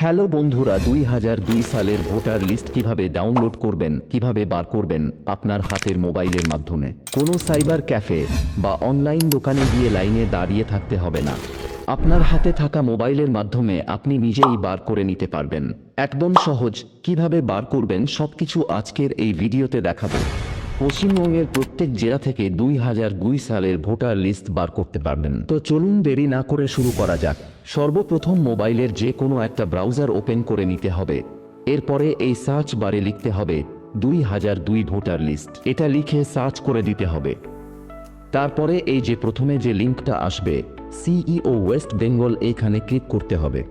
Hello বন্ধুরা, দুই হাজার দুই সালের ভোটার লিস্ট কীভাবে ডাউনলোড করবেন, কীভাবে বার করবেন আপনার হাতের মোবাইলের মাধ্যমে? কোনো সাইবার ক্যাফে বা অনলাইন দোকানে গিয়ে লাইনে দাঁড়িয়ে থাকতে হবে না। আপনার হাতে থাকা মোবাইলের মাধ্যমে আপনি নিজেই বার করে নিতে পারবেন। একদম সহজ, কীভাবে বার করবেন সবকিছু আজকের এই ভিডিওতে দেখাবো। পশ্চিমবঙ্গের প্রত্যেক জেলা থেকে দুই হাজার দুই সালের ভোটার লিস্ট বার করতে পারবেন। তো চলুন দেরি না করে শুরু করা যাক। সর্বপ্রথম মোবাইলের যে কোনো একটা ব্রাউজার ওপেন করে নিতে হবে। এরপরে এই সার্চ বারে লিখতে হবে, দুই হাজার দুই ভোটার লিস্ট। এটা লিখে সার্চ করে দিতে হবে। তারপরে এই যে প্রথমে যে লিঙ্কটা আসবে, সিইও ওয়েস্ট বেঙ্গল এখানে ক্লিক করতে হবে।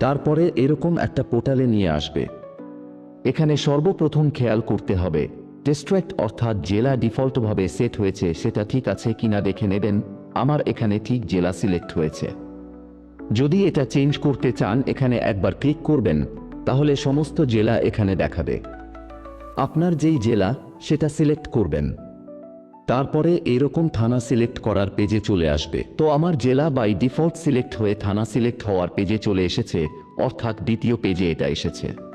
তারপরে এরকম একটা পোর্টালে নিয়ে আসবে। এখানে সর্বপ্রথম খেয়াল করতে হবে। ডিস্ট্রিক্ট অর্থাৎ জেলা ডিফল্টভাবে সেট হয়েছে, সেটা ঠিক আছে কিনা দেখে নেবেন। আমার এখানে ঠিক জেলা সিলেক্ট হয়েছে। যদি এটা চেঞ্জ করতে চান, এখানে একবার ক্লিক করবেন, তাহলে সমস্ত জেলা এখানে দেখাবে। আপনার যেই জেলা, সেটা সিলেক্ট করবেন। তারপরে এরকম থানা সিলেক্ট করার পেজে চলে আসবে। তো আমার জেলা বাই ডিফল্ট সিলেক্ট হয়ে থানা সিলেক্ট হওয়ার পেজে চলে এসেছে, অর্থাৎ দ্বিতীয় পেজে এটা এসেছে।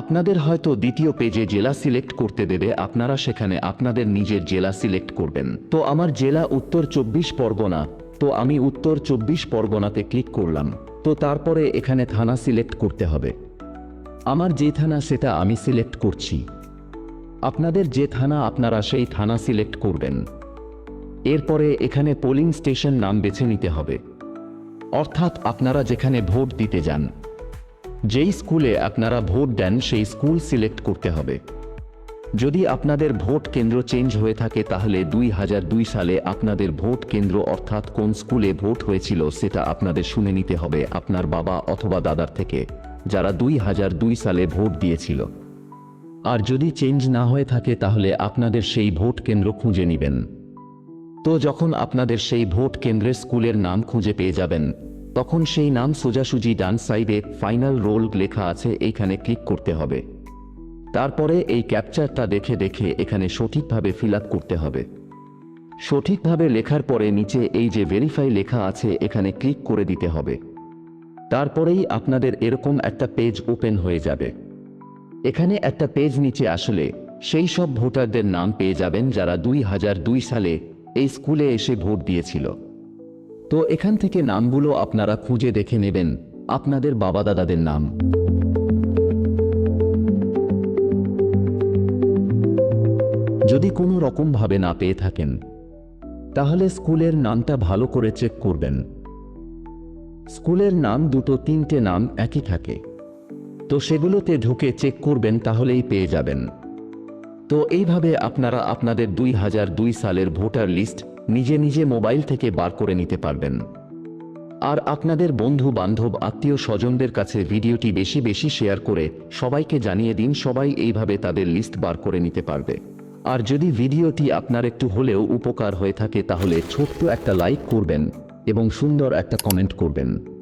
আপনাদের হয়তো দ্বিতীয় পেজে জেলা সিলেক্ট করতে দেবে, আপনারা সেখানে আপনাদের নিজের জেলা সিলেক্ট করবেন। তো আমার জেলা উত্তর চব্বিশ পরগনা, তো আমি উত্তর চব্বিশ পরগনাতে ক্লিক করলাম, তো তারপরে এখানে থানা সিলেক্ট করতে হবে। আমার যে থানা সেটা আমি সিলেক্ট করছি। আপনাদের যে থানা আপনারা সেই থানা সিলেক্ট করবেন। এরপরে এখানে পোলিং স্টেশন নাম বেছে নিতে হবে। অর্থাৎ আপনারা যেখানে ভোট দিতে যান যেই স্কুলে আপনারা ভোট দেন, সেই স্কুল সিলেক্ট করতে হবে। যদি আপনাদের ভোট কেন্দ্র চেঞ্জ হয়ে থাকে, তাহলে দুই হাজার দুই সালে আপনাদের ভোট কেন্দ্র অর্থাৎ কোন স্কুলে ভোট হয়েছিল, সেটা আপনাদের শুনে নিতে হবে আপনার বাবা অথবা দাদার থেকে, যারা দুই হাজার দুই সালে ভোট দিয়েছিল। আর যদি চেঞ্জ না হয়ে থাকে, তাহলে আপনাদের সেই ভোট কেন্দ্র খুঁজে নেবেন। তো যখন আপনাদের সেই ভোট কেন্দ্রের স্কুলের নাম খুঁজে পেয়ে যাবেন তখন সেই নাম সোজাসুজি ডান সাইডে ফাইনাল রোল লেখা আছে এইখানে ক্লিক করতে হবে। তারপরে এই ক্যাপচারটা দেখে দেখে এখানে সঠিকভাবে ফিল করতে হবে। সঠিকভাবে লেখার পরে নিচে এই যে ভেরিফাই লেখা আছে, এখানে ক্লিক করে দিতে হবে। তারপরেই আপনাদের এরকম একটা পেজ ওপেন হয়ে যাবে। এখানে একটা পেজ নিচে আসলে সেই সব ভোটারদের নাম পেয়ে যাবেন যারা দুই হাজার দুই সালে এই স্কুলে এসে ভোট দিয়েছিল। তো এখান থেকে নামগুলো আপনারা খুঁজে দেখে নেবেন। আপনাদের বাবা দাদাদের নাম। যদি কোনো রকমভাবে না পেয়ে থাকেন, তাহলে স্কুলের নামটা ভালো করে চেক করবেন। স্কুলের নাম দুটো তিনটে নাম একই থাকে। তো সেগুলোতে ঢুকে চেক করবেন, তাহলেই পেয়ে যাবেন। তো এইভাবে আপনারা আপনাদের দুই হাজার দুই সালের ভোটার লিস্ট নিজে নিজে মোবাইল থেকে বার করে নিতে পারবেন। আর আপনাদের বন্ধু, বান্ধব, আত্মীয় স্বজনদের কাছে ভিডিওটি বেশি বেশি শেয়ার করে সবাইকে জানিয়ে দিন, সবাই এইভাবে তাদের লিস্ট বার করে নিতে পারবে। আর যদি ভিডিওটি আপনার একটু হলেও উপকার হয়ে থাকে, তাহলে ছোট্ট একটা লাইক করবেন এবং সুন্দর একটা কমেন্ট করবেন।